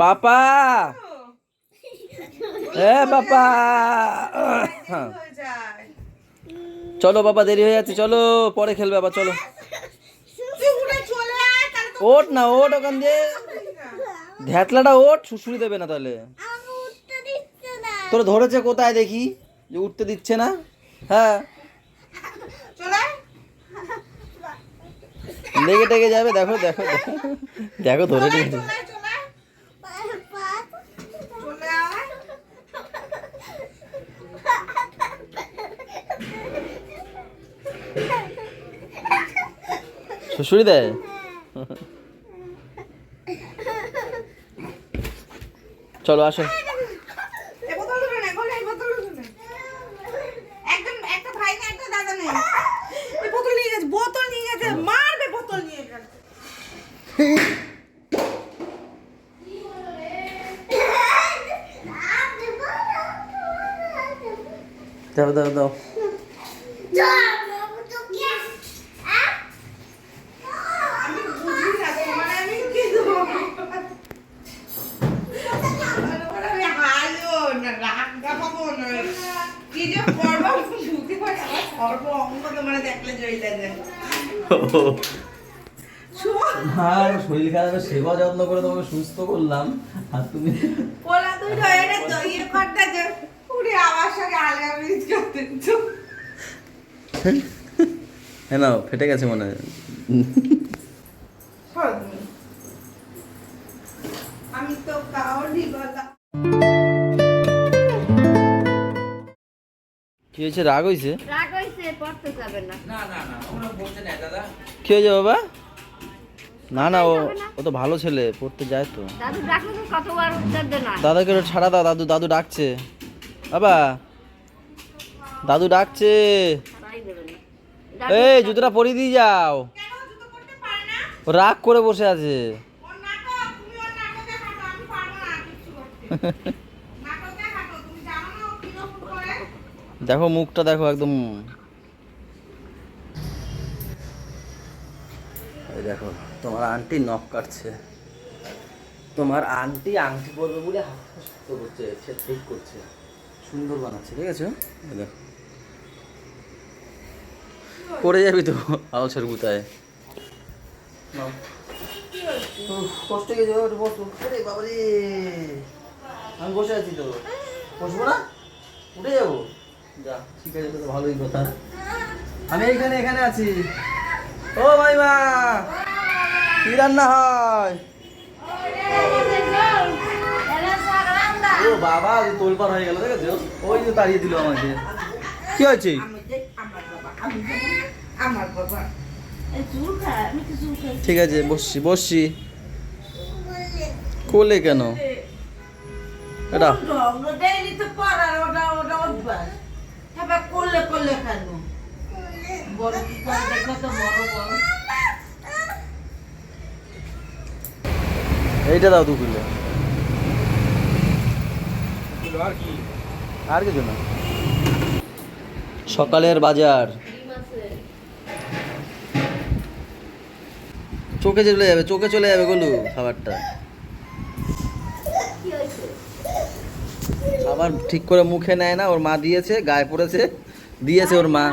পাপা। পাপা। হয়ে যায় চলো বাবা, দেরি হয়ে যাচ্ছে, চলো, পরে খেলবে আবার, চলো। ওঠ না, ওঠ ওখান দিয়ে। ধ্যাতলাটা ওঠ শুশুড়ি দেবে না তাহলে। তোর ধরেছে কোথায় দেখি? যে উঠতে দিচ্ছে না? হ্যাঁ। লেগে টেগে যাবে, দেখো দেখো দেখো। দেখো, ধরে নিয়েছে চলে আয়, চলে আয়। চলে আয়। শুশুড়ি দেয় চলো আসো এ বোতল ধরে নে, বল, এই বোতল ধরে নে। একজন একটা ভাই না একটা দাদা নেই এই বোতল নিয়ে গেছে বোতল নিয়ে গেছে মারবে বোতল নিয়ে গেছে দাও দাও দাও আমি বুঝি না মানে আমি কি দেবো আমি হাসবো না রাগ দেখাবো না কি যে করব বুঝতে পারি আমার সর্ব অঙ্গ তো মানে দেখলে আর শরীর খারাপের সেবা যত্ন করে তোমাকে সুস্থ করলাম। আর তুমি পোলা তুই ধরে দইয়ে করতে যে উড়ে আমার সঙ্গে আলগা মিস করতে হ্যাঁ ফেটে গেছে মনে হয়। আমি তো কাউরি বলা কি হয়েছে? রাগ হয়েছে? পড়তে যাবে না। না না না ওরা বলতে না দাদা। কি হয়েছে বাবা? না না ও ও তো ভালো ছেলে পড়তে যায় তো। দাদু ডাকলে তো কতবার উত্তর দে না। দাদাকে ছাড়া দাও দাদু দাদু ডাকছে। বাবা দাদু ডাকছে। এই জুতোটা পরিয়ে দিয়ে যাও। কেন জুতো করতে পারে না ও রাগ করে বসে আছে। দেখো মুখটা দেখো ওর নাটকে হাঁটো আমি পারব না কিছু করতে নাটকে হাঁটো তুমি জানো না ও কীরকম করে দেখো মুখটা দেখো একদম এই দেখো, তোমার আন্টি নখ কাটছে। তোমার আন্টি আংটি পরবে বলে শক্ত করছে, সে ঠিক করছে। সুন্দর বানাচ্ছে, ঠিক আছে? দেখো। পড়ে যাবি তো আলোচের গুতায়। কষ্ট গেছে বসো। বাবারে, আমি বসে আছি তো। বসবো না? উঠে যাব? যা, ঠিক আছে তো ভালোই কথা। আমি এখানে এখানে আছি। ও ভাই মাইমা! কি রান্না হয়? ও বাবা তোলপার হয়ে গেল দেখেছ? ওই যে তাড়িয়ে দিল আমাকে। কি হয়েছে? ঠিক আছে বসছি বসছি। কোলে কেন? এটা। কেন বড় কি করে? দেখো তো বড় বড়। এইটা দাও দু কিলো। আর কিছু না। সকালের বাজার। চোখে চলে যাবে, চোখে চলে যাবে গলু খাবারটা। খাবার ঠিক করে মুখে নেয় না, ওর মা দিয়েছে, গায়ে পড়েছে, দিয়েছে ওর মা।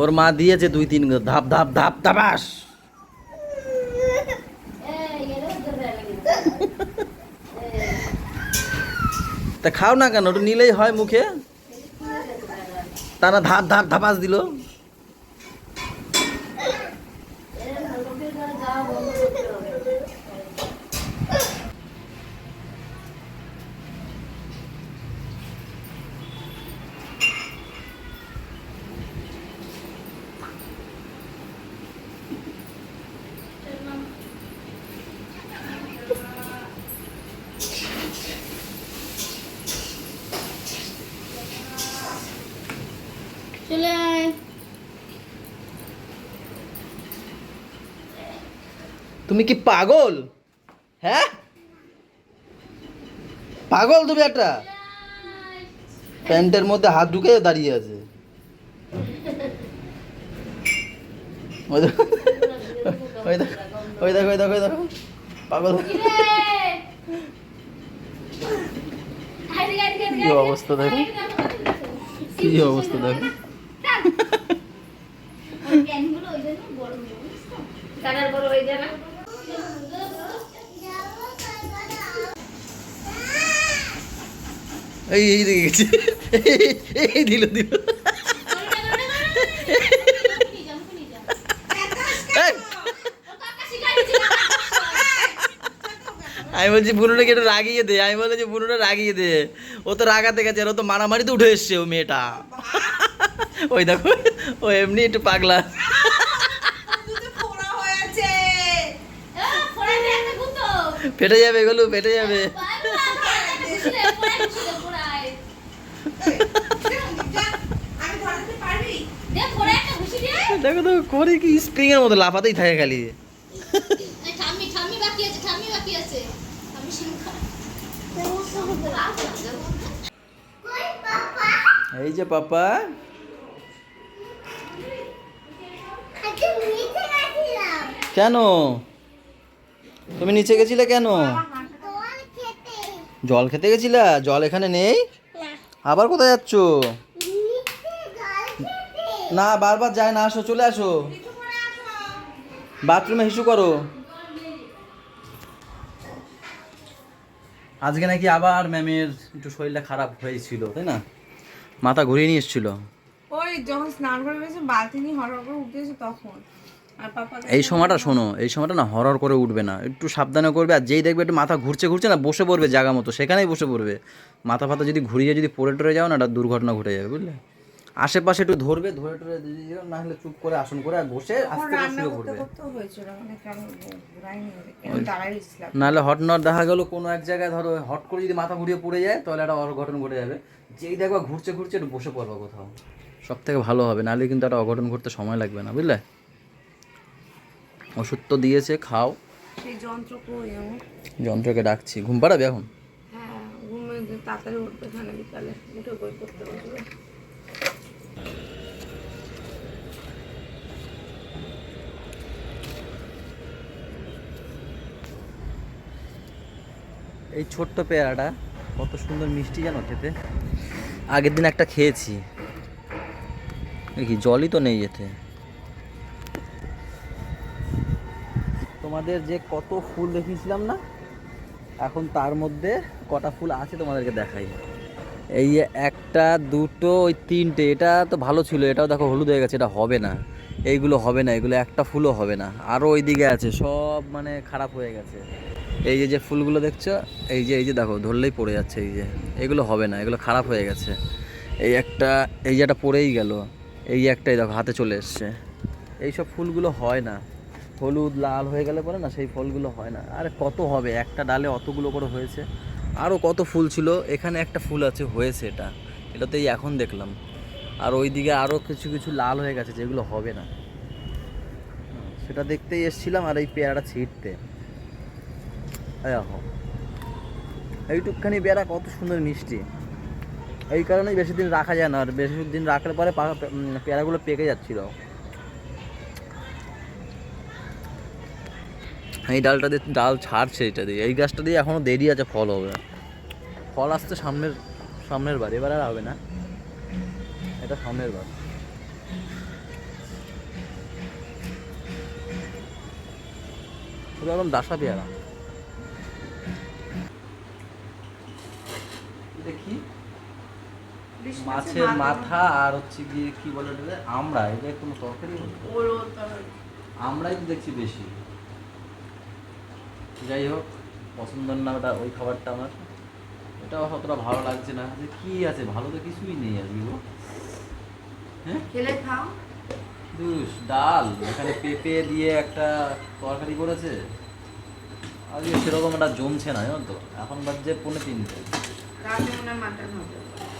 ওর মা দিয়েছে দুই তিন ধাপ ধাপ ধাপ, ধাপাস। তা খাও না কেন? ওটা নিলেই হয় মুখে? তারা ধার ধাপ ধাপাস দিল। চলে আয় তুমি কি পাগল? হ্যাঁ? পাগল তুমি একটা। প্যান্টের মধ্যে হাত ঢুকে দাঁড়িয়ে আছে। ওই দেখো ওই দেখো ওই দেখো ওই দেখো ওই দেখো। পাগল। কি অবস্থা দেখো? কি অবস্থা দেখো কানার বড় হয়ে যাবে এই এই দিল দিল। আমি বলছি, বুনুটাকে একটু রাগিয়ে দে। আমি বলছি বুনুটা রাগিয়ে দে। ও তো রাগাতে গেছে ও তো মারামারিতে উঠে এসছে, ও মেয়েটা। ওই দেখো ও এমনি একটু পাগলা। ফেটে যাবে এগুলো ফেটে যাবে। দেখো তো করে কি স্প্রিং এর মতো লাফাতেই থাকে খালি। ঠাম্মি ঠাম্মি বাকি আছে ঠাম্মি বাকি আছে। আমি শিখা এই যে পাপা। কেন? তুমি নিচে গেছিলে কেন? জল খেতে। গেছিলা? জল এখানে নেই? আবার কোথায় যাচ্ছ? না বারবার যায় না আসো চলে আসো। বাথরুমে হিসু করো। আজকে নাকি আবার ম্যামের একটু শরীরটা খারাপ হয়েছিল তাই না? মাথা ঘুরিয়ে নিয়ে এসেছিল। ওই যখন স্নান করে বালতি নিয়ে করে উঠেছে তখন। এই সময়টা শোনো এই সময়টা না হরর করে উঠবে না। একটু সাবধানে করবে আর যেই দেখবে একটু মাথা ঘুরছে ঘুরছে না বসে পড়বে জায়গা মতো সেখানেই বসে পড়বে। মাথা ফাতা যদি ঘুরিয়ে যদি পড়ে টরে যাও না একটা দুর্ঘটনা ঘটে যাবে বুঝলে? আশেপাশে একটু ধরবে ধরে টরে যদি না হলে চুপ করে আসন করে আর বসে আস্তে শুয়ে পড়বে মানে নাহলে হট নট দেখা গেলো কোনো এক জায়গায় ধরো হট করে যদি মাথা ঘুরিয়ে পড়ে যায় তাহলে একটা অঘটন ঘটে যাবে। যেই দেখবা ঘুরছে ঘুরছে একটু বসে পড়বা কোথাও। সব থেকে ভালো হবে। নাহলে কিন্তু একটা অঘটন ঘটতে সময় লাগবে না বুঝলে? ওষুধ তো দিয়েছে খাও। যন্ত্রকে ডাকছি। ঘুম পাড়াবে এখন? হ্যাঁ এই ছোট্ট পেয়ারাটা কত সুন্দর মিষ্টি জানো খেতে। আগের দিন একটা খেয়েছি। দেখি জলই তো নেই এতে? তোমাদের যে কত ফুল দেখিয়েছিলাম না, এখন তার মধ্যে কটা ফুল আছে তোমাদেরকে দেখাই। এই যে একটা, দুটো, ওই তিনটে, এটা তো ভালো ছিল, এটাও দেখো হলুদ হয়ে গেছে, এটা হবে না। এইগুলো হবে না, এগুলো একটা ফুলও হবে না। আরও ওই দিকে আছে, সব মানে খারাপ হয়ে গেছে। এই যে যে ফুলগুলো দেখছ, এই যে এই যে দেখো, ধরলেই পড়ে যাচ্ছে, এই যে। এগুলো হবে না, এগুলো খারাপ হয়ে গেছে। এই একটা, এই যে একটা পড়েই গেল। এই একটাই দেখো, হাতে চলে এসছে। এইসব ফুলগুলো হয় না। হলুদ, লাল হয়ে গেলে পরে না সেই ফলগুলো হয় না। আরে কত হবে? একটা ডালে অতগুলো করে হয়েছে। আরও কত ফুল ছিল? এখানে একটা ফুল আছে, হয়েছে এটা। এটাতেই এখন দেখলাম। আর ওইদিকে আরও কিছু কিছু লাল হয়ে গেছে, যেগুলো হবে না। সেটা দেখতেই এসছিলাম আর এই পেয়ারাটা ছিঁড়তে। এই এইটুকখানি পেয়ারা কত সুন্দর মিষ্টি। এই কারণেই বেশি দিন রাখা যায় না, আর বেশি দিন রাখার পরে পেয়ারাগুলো পেকে যাচ্ছিল। এই ডালটা দিয়ে ডাল ছাড়ছে এটা দিয়ে। এই গাছটা দিয়ে এখনও দেরি আছে ফল হবে। ফল আসতে সামনের সামনের বার, এবার আর হবে না। এটা সামনের বার। একদম দাসা পেয়ারা। দেখি মাছের মাথা আর হচ্ছে গিয়ে কি বলে? আমড়া এটা কোনো তরকারি আমরাই তো দেখছি বেশি। যাই হোক পছন্দের না ওটা ওই খাবারটা আমার। এটা অতটা ভালো লাগছে না। যে কি আছে? ভালো তো কিছুই নেই আজকে গো। হ্যাঁ? খেলে খাও। দুস ডাল। এখানে পেঁপে দিয়ে একটা তরকারি করেছে। আজকে সেরকম একটা জমছে না জানো তো? এখন বাজছে পৌনে তিনটে। রাতে মনে মাটন হবে।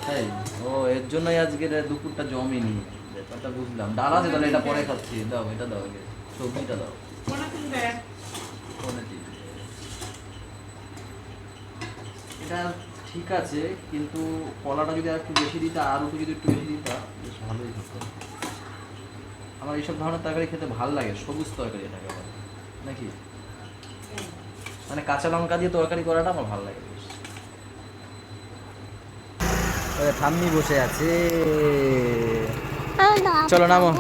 তাই? ও এর জন্যই আজকে দুপুরটা জমেনি ব্যাপারটা বুঝলাম। ডাল আছে তাহলে এটা পরে খাচ্ছি। দাও এটা দাও আগে সবজিটা দাও। এটা ঠিক আছে কিন্তু কলাটা যদি আর একটু বেশি দিতা আর একটু যদি একটু বেশি দিতা বেশ ভালোই হতো। আমার এইসব ধরনের তরকারি খেতে ভালো লাগে সবুজ তরকারি এটাকে নাকি? মানে কাঁচা লঙ্কা দিয়ে তরকারি করাটা আমার ভালো লাগে বেশ ওই ঠাম্মি বসে আছে। চলো নামো।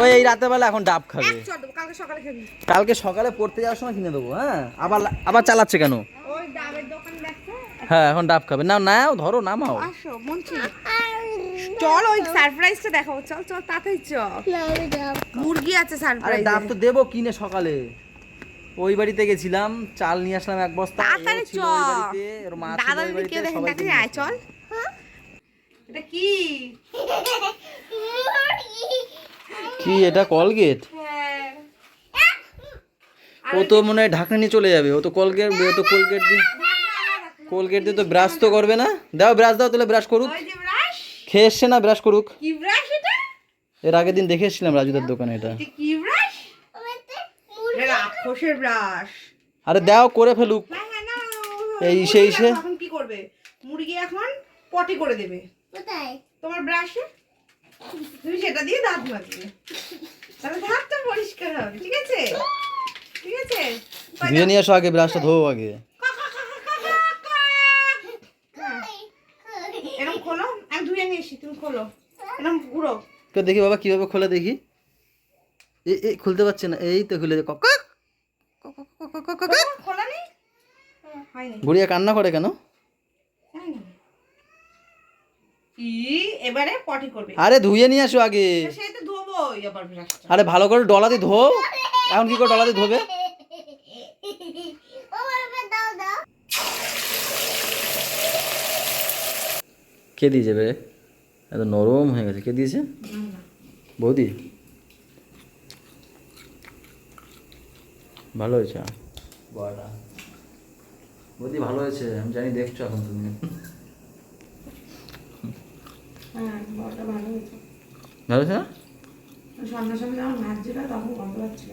ওই এই রাতের বেলা এখন ডাব খাবে। কালকে সকালে খাবি। কালকে সকালে পড়তে যাওয়ার সময় কিনে দেবো হ্যাঁ? আবার আবার চালাচ্ছে কেন? ওই ডাবের দোকান দেখছ। হ্যাঁ এখন ডাব খাবে। না নাও ধরো নামাও। চল ওই সারপ্রাইজটা দেখাবো চল চল তাড়াতাড়ি চল। মুরগি আছে আরে সারপ্রাইজ ডাব তো দেবো কিনে সকালে। ওই বাড়িতে গেছিলাম চাল নিয়ে আসলাম এক বস্তা। তাড়াতাড়ি চল। দাদা ওই দিদি দেখেন? আয় চল। এটা কি? কি এটা কলগেট হ্যাঁ। ও তো মনে হয় ঢাকনা নিয়ে চলে যাবে ও তো কলগেট ও তো কোলগেট দিয়ে কোলগেট দিয়ে তো ব্রাশ তো করবে না? দাও ব্রাশ দাও তাহলে ব্রাশ করুক। খেয়ে এসছে না ব্রাশ করুক? এর আগের দিন দেখে এসেছিলাম রাজুদার দোকানে এটা। আরে দাও করে ফেলুক। এই সে- কি করবে? মুরগি এখন পটি করে দেবে। কোথায়? তোমার ব্রাশে? তুমি সেটা দিয়ে দাঁত মাজবে। তাহলে দাঁতটা পরিষ্কার হবে ঠিক আছে? ঠিক আছে? ধুয়ে নিয়ে আসো আগে ব্রাশটা ধোও আগে। এরকম খোলো আমি ধুয়ে নিয়ে এসি তুমি খোলো। এরকম পুরো তো দেখি বাবা কীভাবে খোলে দেখি? এই এই খুলতে পারছে না এই তো খুলে দে কক কক, কক, কক, কক, কক, কক, কক। খোলা নেই? হয়নি। গুড়িয়া কান্না করে কেন? হয়নি। কি? এবারে পটি করবে। আরে ধুয়ে নিয়ে আসো আগে। সেই তো ধোবোই আবার আরে ভালো করে ডলা দিয়ে ধো। এখন কি করে ডলা দিয়ে ধোবে কে দিয়েছে বে? এত নরম হয়ে গেছে। কে দিয়েছে? বৌদি। ভালো হয়েছে? বৌদি ভালো হয়েছে আমি জানি দেখছ এখন তুমি। ভালো না? গন্ধ পাচ্ছিল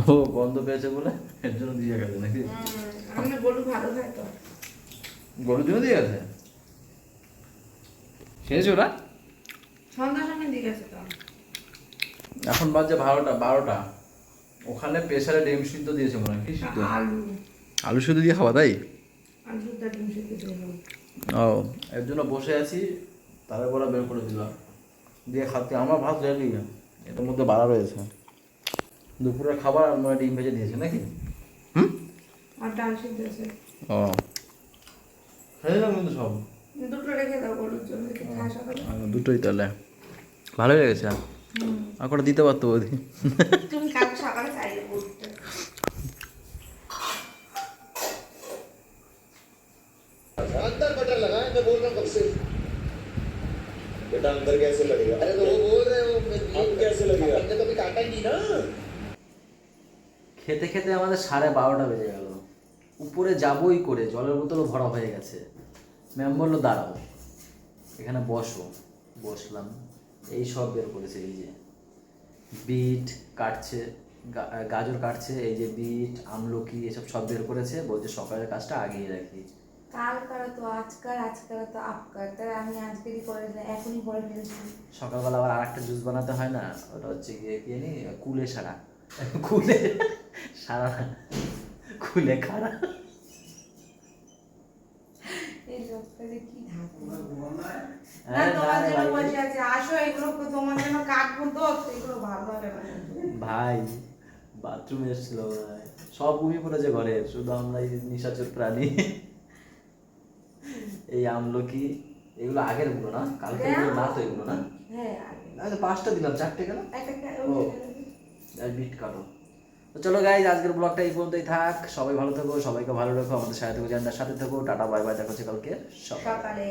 ও গন্ধ পেয়েছে বলে? এর জন্য দিয়ে গেছে নাকি? ভালো গরুর জন্য দিয়ে গেছে? খেয়েছো ওরা? এখন বাজে বারোটা বারোটা। ওখানে প্রেসারে ডিম সিদ্ধ দিয়েছে মনে হয় কি সিদ্ধ? আলু। সিদ্ধ দিয়ে খাওয়া তাই। ও এর জন্য বসে আছি তারপরে বের করে দিলাম দিয়ে খাতে আমার ভাত রেডি এটার মধ্যে বাড়া রয়েছে দুপুরের খাবার আর মনে হয় ডিম ভেজে দিয়েছে নাকি হুম আর ডাল সিদ্ধ আছে ও খেয়ে দিলাম কিন্তু সব দুটো রেখে দাও গরুর জন্য কি খায় সকালে আহ, দুটোই তাহলে ভালোই লেগেছে আর কটা দিতে পারতো বৌদি তুমি কাল সকালে চাইলে গরুটা अंदर बटर लगा है मैं बोल रहा हूँ कब से बेटा अंदर कैसे लगेगा अरे तो वो बोल रहे हो अब कैसे लगेगा हमने कभी काटा ही नहीं ना খেতে খেতে আমাদের সাড়ে বারোটা বেজে গেল উপরে যাবই করে জলের বোতলও ভরা হয়ে গেছে ম্যাম বললো দাঁড়াও এখানে বসো বসলাম এই সব বের করেছে এই যে বিট কাটছে গা- গাজর কাটছে এই যে বিট আমলকি এসব সব বের করেছে বলছে সকালের কাজটা আগিয়ে রাখি কাল করা তো আজকাল আজকাল তো আপকার। তাই আমি আজকেরই করে দিলাম এখনই করে ফেলছি। সকালবেলা আবার আরেকটা জুস বানাতে হয় না? ওটা হচ্ছে গিয়ে কি জানি? কুলে সারা। কুলে সারা কুলে খারা। এই কি হ্যাঁ, তোমার না, ভাই। বাথরুমে এসেছিল ভাই সব ঘুমিয়ে পড়েছে ঘরে শুধু আমরা নিশাচর প্রাণী। এই আমলকি এগুলো আগেরগুলো না? কালকে এগুলো না তো এগুলো না? হ্যাঁ পাঁচটা দিলাম চারটে কেন ও বিট কাটো। তো চলো গাইজ আজকের ব্লগটা এই পর্যন্তই থাক। সবাই ভালো থাকো সবাইকে ভালো রাখো আমাদের সাথে থাকো জানার সাথে থাকো। টাটা বাই বাই দেখা হচ্ছে কালকে। সকালে।